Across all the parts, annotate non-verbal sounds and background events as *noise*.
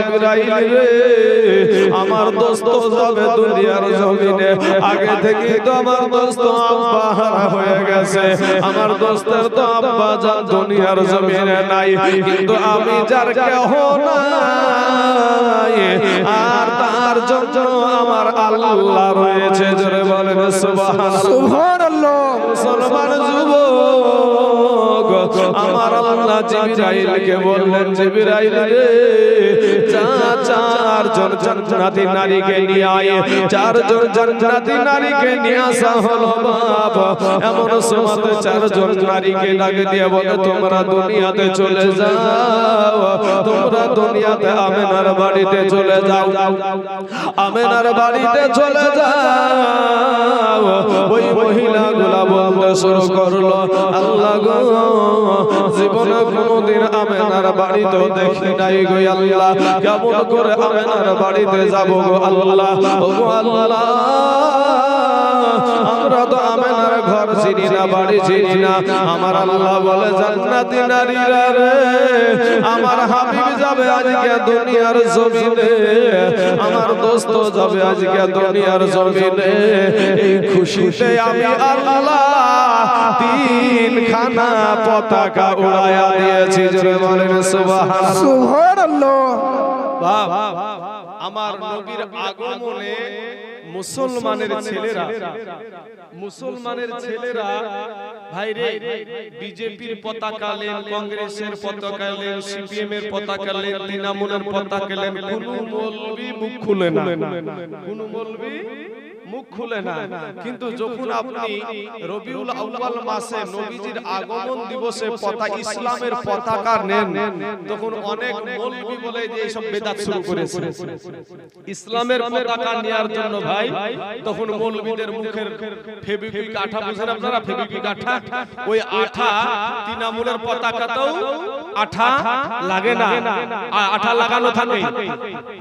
জিবরাইল রে আমার দোস্ত যাবে দুনিয়ার জমিনে। আগে থেকে তো আমার দোস্ত আব্বা হারা হয়ে গেছে। আমার দোস্তের তো আব্বা জান দুনিয়ার জমিনে নাই। কিন্তু আমি যার কেহ নাই আর তার জন্য আমার আল্লাহ রয়েছে। জোরে বলেন সুবহানাল্লাহ। সুবহানাল্লাহ। মুসলমান জিবরাইলকে বললেন তোমরা দুনিয়াতে চলে যাও। তোমরা দুনিয়াতে আমেনার বাড়িতে চলে যাও। আমেনার বাড়িতে চলে যাও। ওই মহিলা গুলা বলতে শুরু করল, আল্লাহ গো, জীবনে কোনোদিন আমেনার বাড়িতেও দেখি নাই গো আল্লাহ। কেমন করে আমেনার বাড়িতে যাব গো আল্লাহ? ও আল্লাহ, আমরা তো আমেনার ঘর চিনি না, বাড়ি চিনি না। আমার আল্লাহ বলে, জান্নাতি নারীরা রে, আমার হাবিব যাবে আজকে দুনিয়ার জমিনে। আমার দোস্ত যাবে আজকে দুনিয়ার জমিনে। এই খুশিতে আমি আল্লাহ তিন খানা পতাকা উড়াইয়া দিয়েছি জোরে বলেন সুবহানাল্লাহ। সুবহানাল্লাহ। আমার নবীর আগমনে মুসলমানের ছেলেরা মুসলমানের ছেলেরা ভাই রে বিজেপির পতাকা লেন কংগ্রেসের পতাকা লেন সিপিএম এর পতাকা লেন তৃণমূলের পতাকা লেন কোন মৌলবি মুখ খুলে না। কোন মৌলবি মুখ খুলে না। কিন্তু যখন আপনি রবিউল আউয়াল মাসে নবীজির আগমন দিবসে পতা ইসলামের পতাকা নেন তখন অনেক মৌলবি বলে যে এইসব বেদাত শুরু করেছে। ইসলামের পতাকা নেয়ার জন্য ভাই তখন মৌলবীদের মুখের ফেবিকুইক আঠা বুঝেন আপনারা? ফেবিকুইক আঠা। ওই আঠা তৃণমূলের পতাকাতেও আঠা লাগে না। আঠা লাগানো থাকে।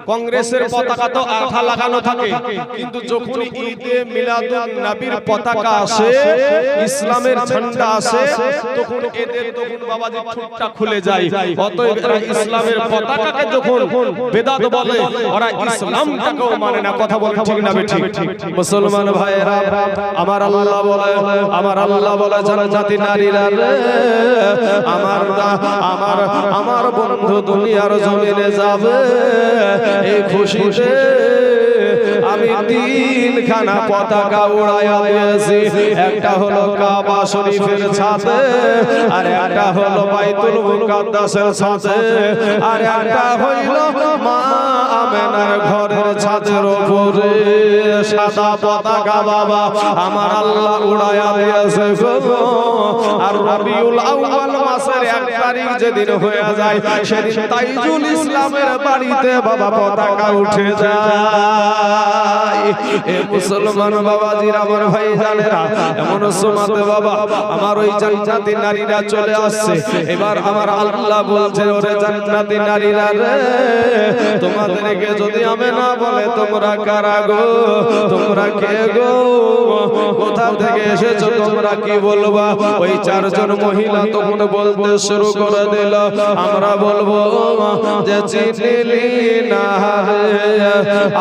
কংগ্রেসের পতাকা তো আঠা লাগানো থাকে। কিন্তু যখন ঈদে মিলাদুন নবীর পতাকা আসে ইসলামের ঝান্ডা আসে তখন এদের তখন বাবাজি ঠোঁটটা খুলে যায় অতএব এরা ইসলামের পতাকাকে যখন বেদাত বলে ওরা ইসলামটাকেও মানে না কথা বলে ঠিক না ঠিক মুসলমান ভাইয়েরা আমার আল্লাহ বলে আমার আল্লাহ বলে যারা জাতি নারীরা আমার আমার আমার বন্ধু দুনিয়ার জমিনে যাবে এই খুশিতে আমি তিনখানা পতাকা উড়াইয়া দিয়েছি। একটা হলো কাবা শরীফের ছাদে আর একটা হলো বাইতুল মুকাদ্দাসের ছাদে আর একটা হইল মা আমেনার ঘরের ছাদের উপরে। সাদা পতাকা বাবা আমার আল্লাহ উড়াইয়া দিয়েছে আর রবিউল আউয়াল মাসের এক তারিখ যেদিন হয়ে যায়, সেদিন তাইজুল ইসলামের বাড়িতে বাবা পতাকা উঠে যায়। মুসলমান বাবাজির আমার ভাই জানেরা, এমন সমাতে বাবা, আমার ওই জান্নাতি নারীরা চলে আসছে। এবার আমার আল্লাহ বলছে, ওরে জান্নাতি নারীরা রে, তোমাদেরকে যদি আমি না বলে, তোমরা কারা গো? তোমরা কে গো? কোথা থেকে এসেছ? তোমরা কি বলবা? ওই চারজন মহিলা তখন বলতে শুরু করে দিল, আমরা বলব যে চিনিলি না রে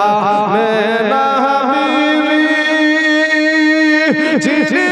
আমেনা বিবি চিনিলি না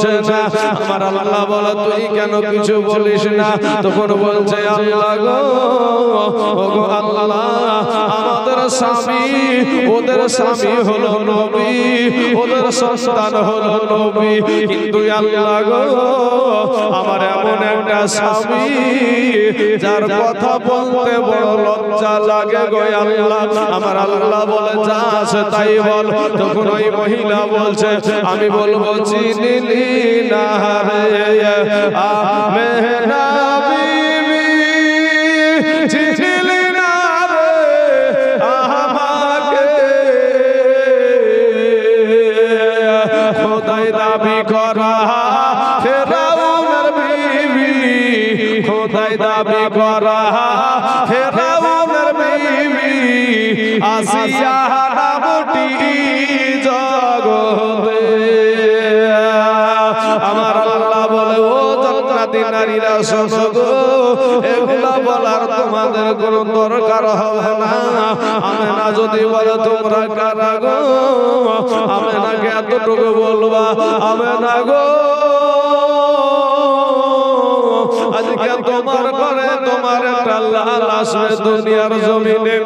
কিছু বলছে না আমার আল্লাহ বলে, তুই কেন কিছু বলিস না? তখন বলছে, আল্লাহ গো ও গো আল্লাহ, আমাদের স্বামী, ওদের স্বামী হলো নবী, ওদের সন্তান হলো নবী। কিন্তু আল্লাহ গো, আমার এমন একটা স্বামী, যার কথা বলতে বড় লজ্জা লাগে গো আল্লাহ। আমার আল্লাহ বলে, যা আছে তাই বল। তখন ওই মহিলা বলছে, আমি বলব, চিনিলি না রে। না বিবি চিনিলি না রে আমাকে খোদাই দাবি করা ফেরাউনের বিবি খোদাই দাবি করা ফেরাউনের বিবি আসিয়া নামটি জগতে নারীরা শোনো গো, এগুলা বলার তোমাদের কোনো দরকার হবে না। আমি না যদি বলে, তোমরা কারা গো? আমি নাকে এতটুকু বলবা আমি না গো, আজকে তোমার ঘরে তোমার একটা লাল আসবে দুনিয়ার জমিনে।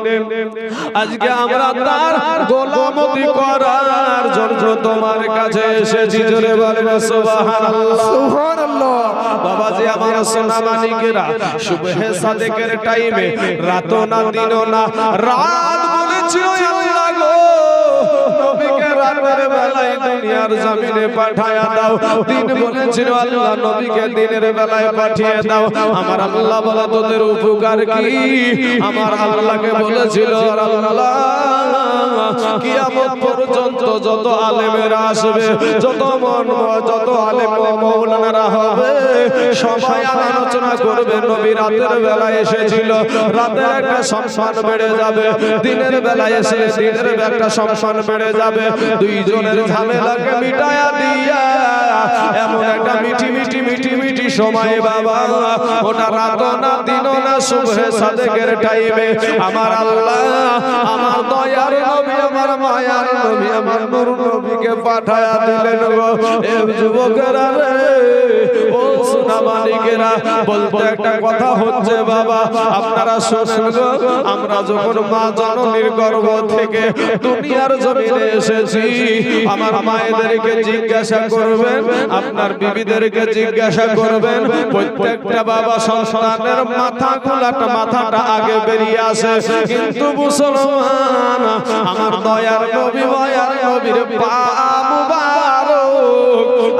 আজকে আমরা তার গোলামতি করার জন্য তোমার কাছে এসেছি জোরে বলবে সুবহানাল্লাহ। সুবহানাল্লাহ। বাবাজি আমার সোনা মানিকেরা সুবহে সাদেকের টাইমে রাত না দিন না রাত বলেছিল রাতের বেলায় দুনিয়ার জমিনে পাঠায়া দাও। দিন বলেছিল আল্লাহ নবীকে দিনের বেলায় পাঠিয়ে দাও। আমার আল্লাহ বলা, তোদের উপকার কি? আমার আল্লাহকে বলেছিল আল্লাহ কিয়ামত পর্যন্ত যত আলেমেরা আসবে, যত মন যত আলেম মৌলানারা হবে, সবাই আলোচনা করবে, নবী রাতের বেলায় এসেছিল, রাতের একটা সম্মান বেড়ে যাবে, দিনের বেলায় এসে দিনের একটা সম্মান বেড়ে যাবে, দুইজনের ঝামেলাকে মিটায়া দিয়া, এমন একটা মিঠি মিঠি মিঠি মিঠি সময় বাবা, ওটা রাত না দিন না, শুভে সাদেকের টাইমে আমার আল্লাহ, আমার দয়ার নবী আমার মায়ার নবী আমার নূর নবীকে পাঠায়া দিলেন গো। এ যুবকেরা রে। ও মালিকেরা, বলতে একটা কথা হচ্ছে বাবা, আপনারা শোনেন আমরা যখন মা জননীর গর্ভ থেকে দুনিয়ার জমিনে এসেছি, আমার মায়েদেরকে জিজ্ঞাসা করবেন, আপনার বিবিদেরকে জিজ্ঞাসা করবেন, প্রত্যেকটা বাবা সন্তানের মাথা গুলাটা মাথাটা আগে বেরিয়ে আসে। কিন্তু মুসলমান, আমার দয়ার নবী দয়ার নবীর পা মুবারক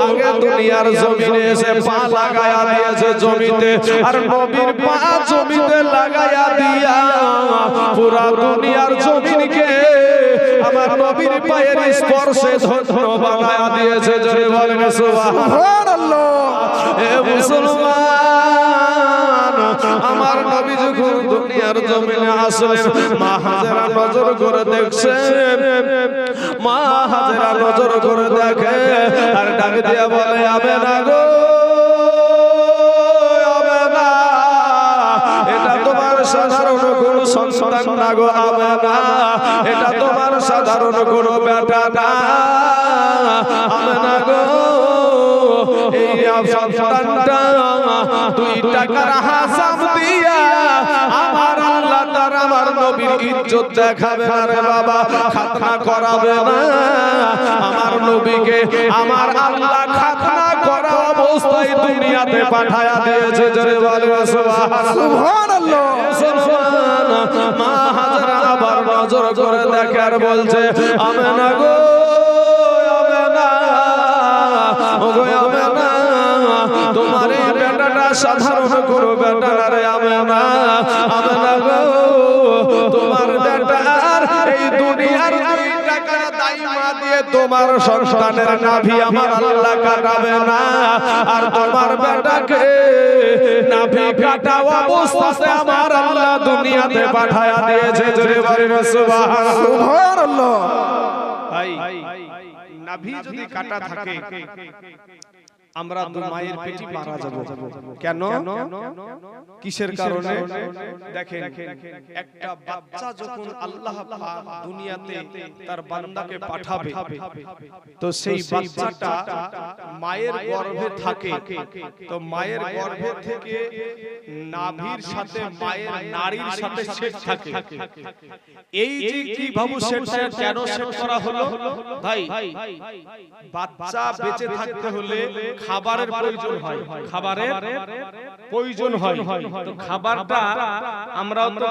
আগে দুনিয়ার জমিনে এসে পা লাগায়া দিয়েছে জমিতে, আর নবীর পা জমিতে লাগায়া দিয়া পুরা দুনিয়ার জমিনকে আমার নবীর পায়ের স্পর্শে ধন্য বানায়া দিয়েছে, জোরে বলেন সুবহানাল্লাহ। এ মুসলমান। আমার নবী যখন দুনিয়ার জমিনে আসলেন, মা হাজারা নজর করে দেখছেন মা হাজারা নজর করে দেখে আর ডাক দিয়া বলে আবে না গো আবে না। এটা তোমার সাধারণ কোন সন্তান না গো আবে না এটা তোমার সাধারণ কোন বেটা না আবে না গো, এই সন্তানটা দুই টাকার হাসাব ইজ্জত দেখাবে না রে বাবা খাতনা করাবে না। আমার নবীকে আমার আল্লাহ খাতনা করা অবস্থায় দুনিয়াতে পাঠায়া দিয়েছে জোরে বলে সুবহানাল্লাহ। সুবহানাল্লাহ। মা হাজারা আবার নজর করে দেখে আর বলছে আমি না গো আমি না ও গো আমি না তোমার এই বেটাটা সাধারণ কোনো বেটা রে আমি না আমি না গো তোমার দুনিয়ার দুই টাকার দাইমা দিয়ে তোমার সন্তানের নাভি আমার আল্লাহ কাটাবে না আর তোমার বেটাকে নাভি কাটা অবস্থাতে আমার আল্লাহ দুনিয়াতে পাঠায়া দিয়েছে জোরে বলেন সুবহানাল্লাহ ভাই নাভি যদি কাটা থাকে আমরা মায়ের পেটে মারা যাব। কেন? কিসের কারণে? দেখেন একটা বাচ্চা যখন আল্লাহ পাক দুনিয়াতে তার বান্দাকে পাঠাবে। তো সেই বাচ্চাটা মায়ের গর্ভে থাকে। তো মায়ের গর্ভে থেকে নাভির সাথে মায়ের নারীর সাথে সেট থাকে। এই যে কি ভাবু সেটটা কেন সেট করা হলো? ভাই বাচ্চা বেঁচে থাকতে হলে খাবারের প্রয়োজন হয়। খাবারের প্রয়োজন হয়। তো খাবারটা আমরা তো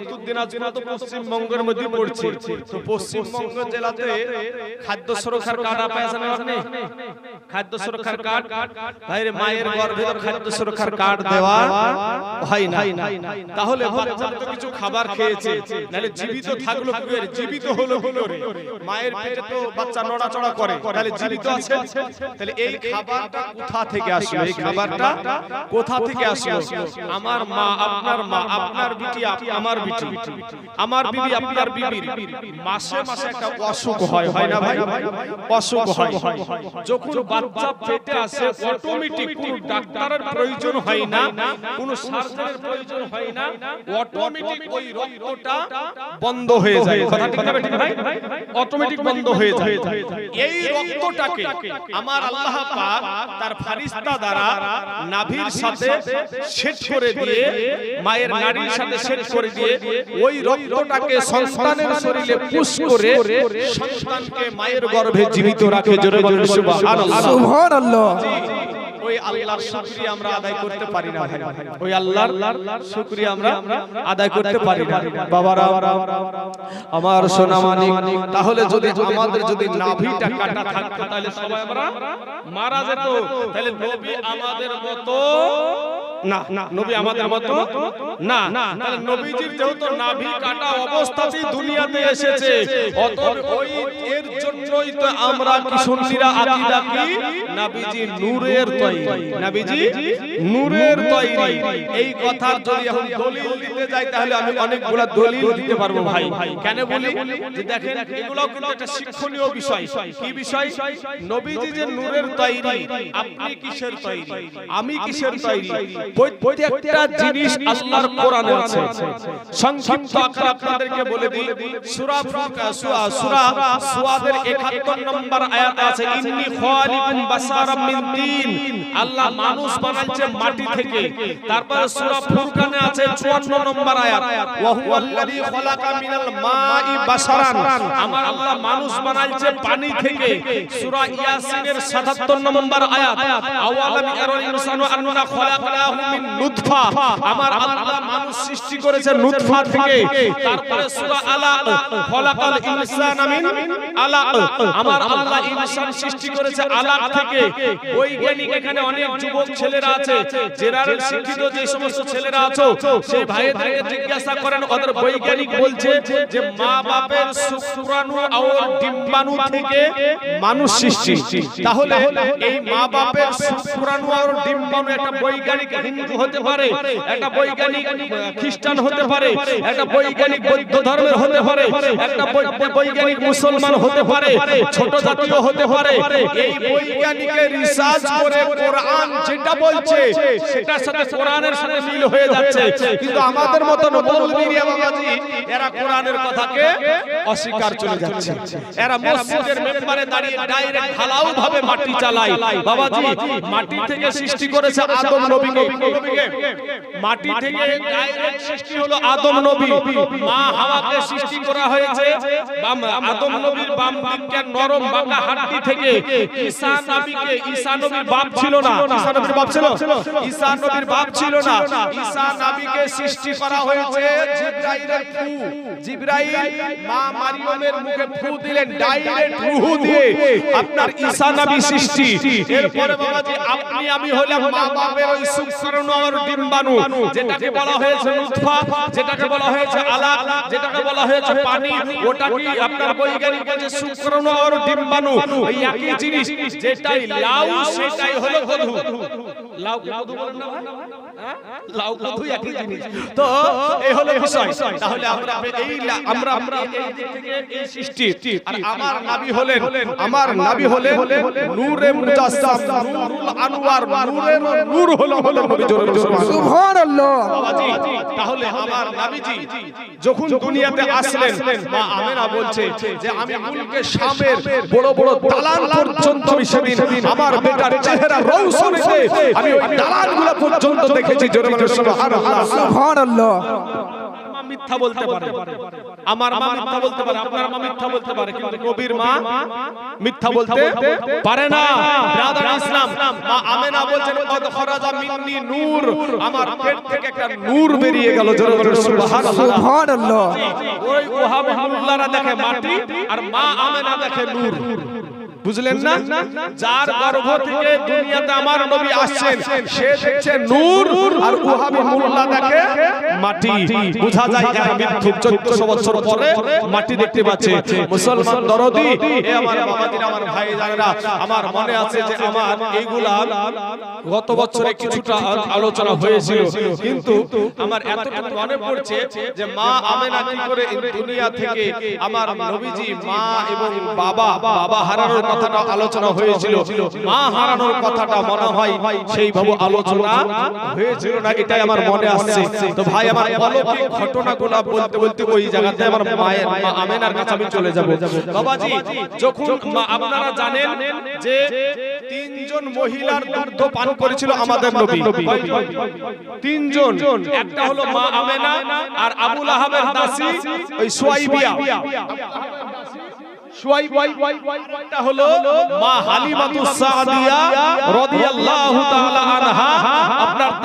উত্তর দিনাজপুর তো পশ্চিমবঙ্গের মধ্যে পড়ছি। তো পশ্চিমবঙ্গ জেলাতে খাদ্য সুরক্ষার কার্ড আপনি খাদ্য সুরক্ষার কার্ড। ভাই মায়ের গর্ভে তো খাদ্য সুরক্ষার কার্ড দেওয়া হয় না। তাহলে বাচ্চা তো কিছু খাবার খেয়েছে। নাহলে জীবিত থাকল কি জীবিত হলো কি করে মায়ের পেটে তো বাচ্চা নড়াচড়া করে। তাহলে জীবিত আছে। তাহলে এই খাবারটা কোথা থেকে আসলো? এই খাবারটা কোথা থেকে আসলো? আমার মা আপনার মা আপনার বিটি আমার বিটি। আমার বিবি আপনার বিবির। মাসে মাসে একটা অসুখ হয় হয় না ভাই? অসুখ হয়। যখন বাচ্চা পেটে আসে অটোমেটিক কোনো ডাক্তারের প্রয়োজন হয় না, কোনো প্রয়োজন হয় না অটোমেটিক ওই রক্তটা বন্ধ হয়ে যায়। কথা ঠিক ভাই? অটোমেটিক বন্ধ হয়ে যায়। এই রক্তটাকে আমার আল্লাহ পাক তার ফারিস্তা দ্বারা নাভির সাথে সেট করে দিয়ে, মায়ের নারীর সাথে সেট করে দিয়ে, ওই রক্তটাকে সন্তানের শরীরে পুশ করে সন্তানকে মায়ের গর্ভে জীবিত রাখে। জোরে বলেন সুবহানাল্লাহ। সুবহানাল্লাহ। ওই আল্লাহর শুকরিয়া আমরা আদায় করতে পারি না ওই আল্লাহর শুকরিয়া আমরা আদায় করতে পারি না। বাবারা, আমার সোনা মানিক, তাহলে যদি আমাদের যদি নাভিটা কাটা থাকতো, তাহলে সবাই আমরা মারা যেত। তাহলে নবী আমাদের মতো না না, নবী আমাদের মতো না না, তাহলে নবীজির যেহেতু নাভি কাটা অবস্থাতেই দুনিয়াতে এসেছে, অতএব ওই এর জন্যই তো আমরা কি আকীদা কি নূরের তৈরি নবীজি, নূরের তৈরি। এই কথার যদি এখন দলিল দিতে যাই, তাহলে আমি অনেকগুলা দলিল দিতে পারব ভাই। কেন বলি? যে দেখেন এগুলো কিন্তু একটা শিক্ষণীয় বিষয়। কি বিষয়? নবীজি যে নূরের তৈরি, আপনি কিসের তৈরি? আমি কিসের তৈরি? প্রত্যেকটা জিনিস আল্লাহর কোরআনে আছে। সংক্ষিপ্ত আকারে আপনাদেরকে বলে দিই, সূরা সূরা সূরা সুয়াদের 71 নম্বর আয়াতে আছে, ইন্নী খালিকুম বাসারাম মিন তিন আল্লাহ মানুষ বানাইছে মাটি থেকে। তারপরে সূরা ফুরকানে আছে 54 নম্বর আয়াত। ওয়া হুয়াল্লাযী খালাকা মিনাল মাই বাসারান আমার আল্লাহ মানুষ বানাইছে পানি থেকে। সূরা ইয়াসিনের 77 নম্বর আয়াত। আওয়ালাম ইয়ারাল ইনসানু আন্না খালাকনাহু মিন নুতফা। আমার আল্লাহ মানুষ সৃষ্টি করেছে নুতফা থেকে। তারপরে সূরা আলাক খালাকাল ইনসানা মিন আলাক আমার আল্লাহ ইনসান সৃষ্টি করেছে আলাক থেকে। বৈজ্ঞানিক এখানে অনেক যুবক ছেলেরা আছে জেনারেল শিক্ষিত যে সমস্ত ছেলেরা আছো সেই ভাইদেরকে জিজ্ঞাসা করেন ওদের বৈজ্ঞানিক বলছে যে মা বাপের শুক্রাণু আর ডিম্বাণু থেকে মানুষ সৃষ্টি। তাহলে এই মা বাপের শুক্রাণু আর ডিম্বাণু একটা বৈজ্ঞানিক হিন্দু হতে পারে একটা বৈজ্ঞানিক খ্রিস্টান হতে পারে একটা বৈজ্ঞানিক বৌদ্ধ ধর্মের হতে পারে একটা বৈজ্ঞানিক মুসলমান হতে পারে ছোট জাতীয় হতে পারে এই বৈজ্ঞানিকের রিসার্চ করে কোরআন যেটা বলছে সেটার সাথে কোরআনের সাথে মিল হয়ে যাচ্ছে। কিন্তু আমাদের মতো মৌলবী বাবাজি এরা কোরআনের কথাকে অস্বীকার চলে যাচ্ছে। এরা মসজিদের মেম্বারে দাঁড়িয়ে ডাইরেক্ট ঢালাও ভাবে মাটি চালায়। বাবাজি মাটি থেকে সৃষ্টি করেছে আদম নবীকে। মাটি থেকে ডাইরেক্ট সৃষ্টি হলো আদম নবী। মা হাওয়াকে সৃষ্টি করা হয়েছে। বাম- আদম নবীর বাম দিকটা নরম বাঁকা হাড্ডি থেকে। ঈসা নবীকে ঈসা নবীর বাপ ছিল না। ঈসা নবীর বাপ ছিল। ঈসা নবীর বাপ ছিল না। ঈসা নবীকে সৃষ্টি করা হয়েছে জিবরাইলের ফু। জিবরাইল মা মারিয়মের মুখে ফু দিলেন ডাইরেক্ট রূহ দিয়ে। আপনার ঈসা নবী সৃষ্টি। এরপরে বাবাজি আপনি আমি হলাম মা বাপের ওই শুক্রাণু আর ডিম্বাণু যেটাকে বলা হয়েছে নুতফা যেটাকে বলা হয়েছে আলাক যেটাকে বলা হয়েছে পানি। ওটা কি আপনার বৈজ্ঞানিক বলছে শুক্রাণু আর ডিম্বাণু এই একই জিনিস যেটাই লাউ সেটাই হলো কধু লাউ কধু বলেন না ভাই? হ্যাঁ? লাউ কধু একই জিনিস। তো এই হলো বিষয়। তাহলে আমরা এই আমরা আমরা এই দিক থেকে এই সৃষ্টি। আর আমার নবী হলেন আমার নবী হলেন নূরে মুজাসসাম। নূরুল আনওয়ার। নূরের নূর হলো হলো নবী জোরে জোরে সুবহানাল্লাহ। সুবহানাল্লাহ। বাবাজি তাহলে আমার নবীজি যখন দুনিয়াতে আসলেন মা আমেনা বলছে যে আমি মুলকে শামের বড় বড় দালান পর্যন্ত আমি সেদিন আমার বেটার চেহারা রৌশনীতে আমি ওই দালানগুলো পর্যন্ত দেখেছি জোরে বলে সুবহানাল্লাহ সুবহানাল্লাহ। মা মিথ্যা বলতে পারে। আমার মা মিথ্যা বলতে পারে আপনার মা মিথ্যা বলতে পারে কিন্তু নবীর মা মিথ্যা বলতে পারে না। ব্রাদার ইসলাম মা আমেনা বলছেন কদ খরাজা মিন্নি নূর। আমার পেট থেকে একটা নূর বেরিয়ে গেল জোরে জোরে সুবহানাল্লাহ। সুবহানাল্লাহ। ওই ওহাব মোল্লারা দেখে মাটি আর মা আমেনা দেখে নূর। বুঝলেন না? যার গর্ভ থেকে দুনিয়াতে আমার নবী আসছেন সে দেখছে নূর আর ওহাবি মোল্লা দেখে মাটি। বোঝা যায় এরা মিথ্যুক 1400 বছর পরে মাটি দেখতে পাচ্ছে। মুসলমান দরদি এ আমার বাবাজিরা আমার ভাই জানেরা আমার মনে আছে যে আমার এইগুলা গত বছরে কিছুটা আলোচনা হয়েছিল। কিন্তু আমার এতটুকু মনে পড়ছে যে মা আমেনা কি করে এই দুনিয়া থেকে আমার নবীজি মা এবং বাবা বাবা হারানোর কথাটা আলোচনা হয়েছিল। মা হারানোর কথাটা মনে হয় সেইভাবে আলোচনা হয়েছিল না এটাই আমার মনে আসছে। তো ভাই আমার অলৌকিক ঘটনাগুলো বলতে বলতে ওই জায়গাতে আমার মায়ের মা আমেনার কাছে আমি চলে যাব। বাবাজি যখন আপনারা জানেন যে তিনজন মহিলার দুগ্ধ পান করেছিল আমাদের নবী। তিনজন। একটা হলো মা আমেনা আর আবুল আহাবের দাসী ওই সুয়াইবিয়া। হলো মা হালিমাতুস সাদিয়া রাদিয়াল্লাহু তাআলা আনহা।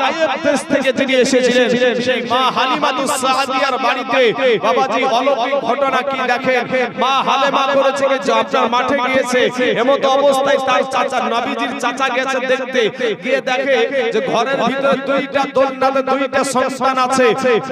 আপনার দেশ থেকে যিনি এসেছিলেন। সেই মা হালিমাতুস সাদিয়ার বাড়িতে। বাবাজি অলৌকিক ঘটনা কি দেখেন? মা হালেমা করেছে যে আপনার মাঠে গিয়েছে? এমত অবস্থায় তার চাচা নবীজির চাচা গেছে দেখতে। গিয়ে দেখে যে ঘরের ভিতরে দুইটা দোলনাতে দুইটা সন্তান আছে।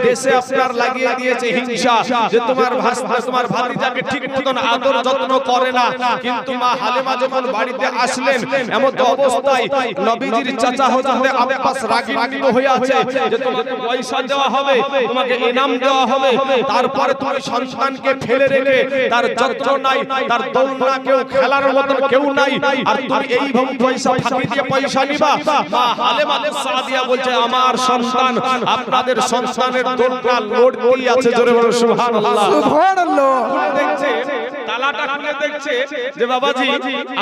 দেশে আপনার লাগিয়ে দিয়েছে হিংসা যে তোমার ভাস্তা তোমার ভাতিজাকে ঠিক মতন আদর যত্ন করে না। কিন্তু মা হালেমা যখন বাড়িতে আসলেন এমন অবস্থায় নবীজির চাচা হযরতে আব্বাস রাগিন্বিত হয়ে আছে যে তোমাকে পয়সা দেওয়া হবে তোমাকে ইনাম দেওয়া হবে তারপরে তুমি সন্তানকে ফেলে রেখে তার যত্ন নাই তার দৌলনা কেউ খেলার মতন কেউ নাই আর তুমি এইভাবে পয়সা ফাঁকি দিয়ে পয়সা নিবা। মা হালেমা সাদিয়া বলছে আমার সন্তান আপনাদের সন্তানের দৌলনা লোড দিয়ে আছে জোরে বলো সুবহানাল্লাহ। সুবহানাল্লাহ। দেখছে তালাটা খুলে দেখছে যে বাবাজি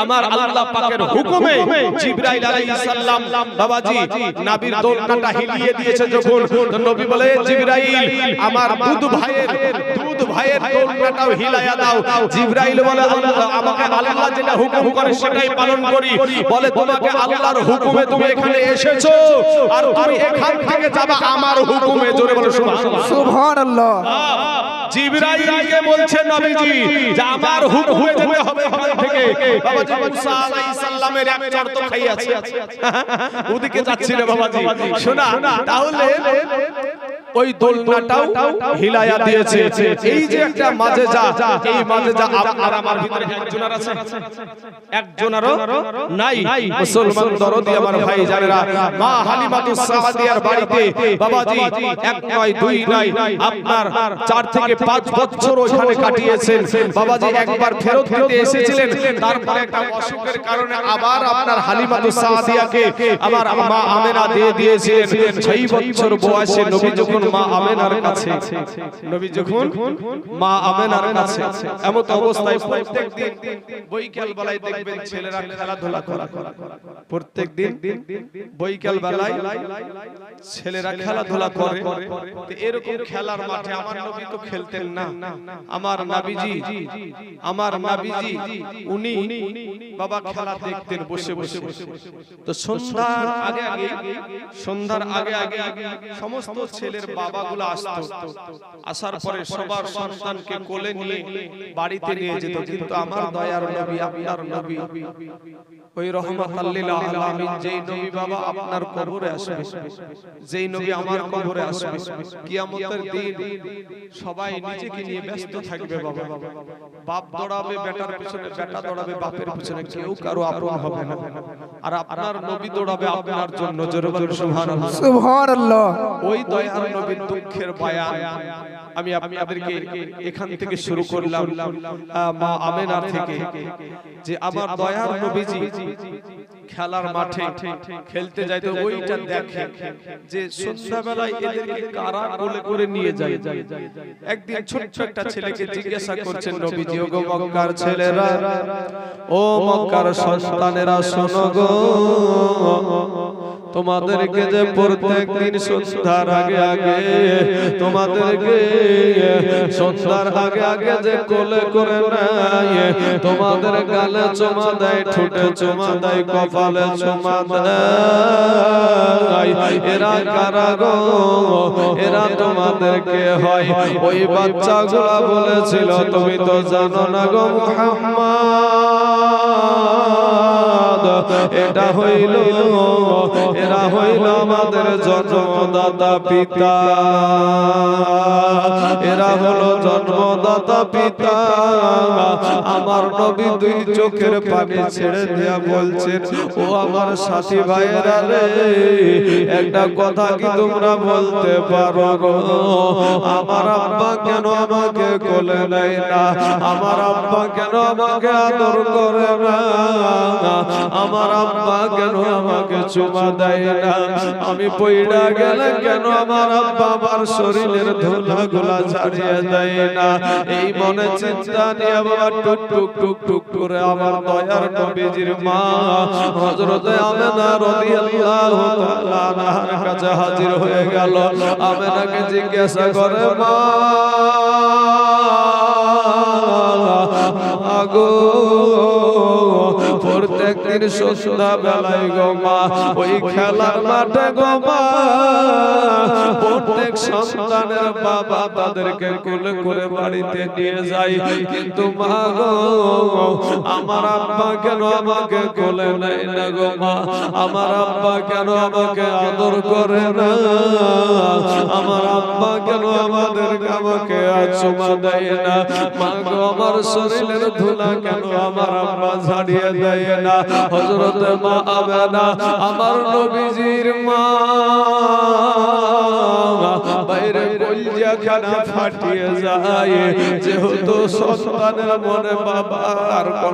আমার আল্লাহ পাকের হুকুমে জিবরাইল আলাইহিস সালাম বাবাজি নবীর দোলনাটা হিলিয়ে দিয়েছে যখন নবী বলে, জিবরাইল, আমার দুধ ভাইয়ের দুধ ভাইয়ের দোলনাটাও হিলায়া দাও। জিবরাইল বলে আমাকে আল্লাহ যেটা হুকুম করে সেটাই পালন করি। বলে, তোমাকে আল্লাহর হুকুমে তুমি এখানে এসেছ, আর তুমি এখান থেকে যাবা আমার হুকুমে। জোরে বলে, সুবহানাল্লাহ। সুবহানাল্লাহ। জিবরাইলকে বলছে নবীজি যে আমার হুকুমে যেতে হবে এখান থেকে। বাবাজি মুসা আলাইহিস সালামের এক চর তো খাই আছে। *laughs* ওদিকে যাচ্ছিল বাবাজি। শোনা তাহলে ওই দোলনাটাও হিলায়া দিয়েছে। এই যে একটা মাঝে যা এই মাঝে যা আপনার আমার ভিতরে একজনের আছে। একজনেরও নাই। মুসলমান দরদি আমার ভাই জানেরা। মা হালিমাতুস সাদিয়ার বাড়িতে বাবাজি এক নয়, দুই নয় আপনার চার থেকে পাঁচ বছর ওখানে কাটিয়েছেন। বাবাজি একবার ফেরত দিতে এসেছিলেন। তারপরে একটা অসুখের কারণে আবার আপনার হালিমাতুস সাদিয়াকে আবার মা আমেনা দিয়ে দিয়েছিলেন। ছয় বছর বয়সে নবী যখন মা আমেনার কাছে নবী যখন মা আমেনার কাছে এমত অবস্থায় বৈকাল বেলায় দেখবেন ছেলেরা খেলাধুলা করে। বৈকাল বেলায় ছেলেরা খেলাধুলা করে। তো এরকম খেলার মাঠে আমার নবী তো খেলতেন না। আমার নাবিজি আমার নাবিজি উনি বাবা খেলা দেখতেন বসে বসে তো সন্ধ্যার আগে আগে সন্ধ্যার আগে আগে সমস্ত ছেলের বাবাগুলো আসতো। আসার পরে সবার সন্তানকে কোলে নিয়ে বাড়িতে নিয়ে যেত। কিন্তু আমার দয়ার নবী আপনার নবী ওই রহমাতাল্লিল আলামিন যেই নবী বাবা আপনার কবরে আসবে। যেই নবী আমার কবরে আসবে। কিয়ামতের দিন সবাই নিজেকে নিয়ে ব্যস্ত থাকবে বাবা। বাপ দৌড়াবে বেটার পিছনে বেটা দৌড়াবে বাপের পিছনে। কেউ কারও আপন হবে না। আর আপনার নবী দৌড়াবে আপনার জন্য জোরে বলুন সুবহানাল্লাহ। সুবহানাল্লাহ। ওই দয়ার নবীর দুঃখের বায়ান। আমি আপনাদেরকে এখান থেকে শুরু করলাম মা আমেনা থেকে যে আমার দয়ার নবীজি খেলার মাঠে খেলতে যাইতো ওইটা দেখে যে সন্ধ্যাবেলায় এদেরকে কারা বলে করে নিয়ে যায়? একদিন ছোট্ট একটা ছেলেকে জিজ্ঞাসা করছেন নবীজি জি গো মক্কার ছেলেরা? ও মক্কার সন্তানেরা শোনো গো। তোমাদেরকে যে প্রত্যেক দিন সন্ধ্যার আগে আগে তোমাদেরকে সন্ধ্যার আগে আগে যে কোলে করে নেয় তোমাদের গালে চুমা দেয় ঠোঁটে চুমা দেয় কপালে চুমা দেয়। এরা কারা গো এরা তোমাদেরকে হয়? ওই বাচ্চাগুলা বলেছিল তুমি তো জানো না গো মুহাম্মদ। এটা হইল এরা হইল আমাদের জন্মদাতা পিতা। এরা হলো জন্মদাতা পিতা। আমার নবী দুই চোখের পানি ছেড়ে দিয়া বলছেন ও আমার সাথী ভাইয়েরা রে একটা কথা কি তোমরা বলতে পারো গো? আমার আব্বা কেন আমাকে কোলে নেয় না? আমার আব্বা কেন আমাকে আদর করে না? আমার আব্বা কেন আমাকে চুমা দেয় না? আমি পইড়া গেলে কেন আমার আব্বা আমার শরীরের ধুলা গুলা ছাড়িয়ে দেয় না? এই মনে চিন্তা নিয়ে বাবা টুক টুক টুক টুক করে আমার দয়ার নবীজির মা হযরতে আমেনা রাদিয়াল্লাহু তাআলা আনহার কাছে হাজির হয়ে গেল। আমেনাকে জিজ্ঞাসা করে, মা, আগো প্রত্যেক দিন সন্ধ্যা বেলায় গো মা ওই খেলার মাঠে গো মা। প্রত্যেক সন্তানের বাবা তাদেরকে কোলে করে বাড়িতে নিয়ে যায় কিন্তু মা গো আমার আব্বা কেন আমাকে কোলে নেয় না গো মা? আমার আব্বা কেন আমাকে আদর করে না? আমার আব্বা কেন আমাদেরকে আমাকে আচমা দেয় না? মা গো আমার শরীরের ধুলা কেন আমার আব্বা ঝাড়িয়ে দেয়? না? হযরত মা আমেনা, আমার নবীজির মা। বাইরে কলজা খানা ফাটিয়ে যায়, যেহেতু সন্তানের মনে বাবার কথা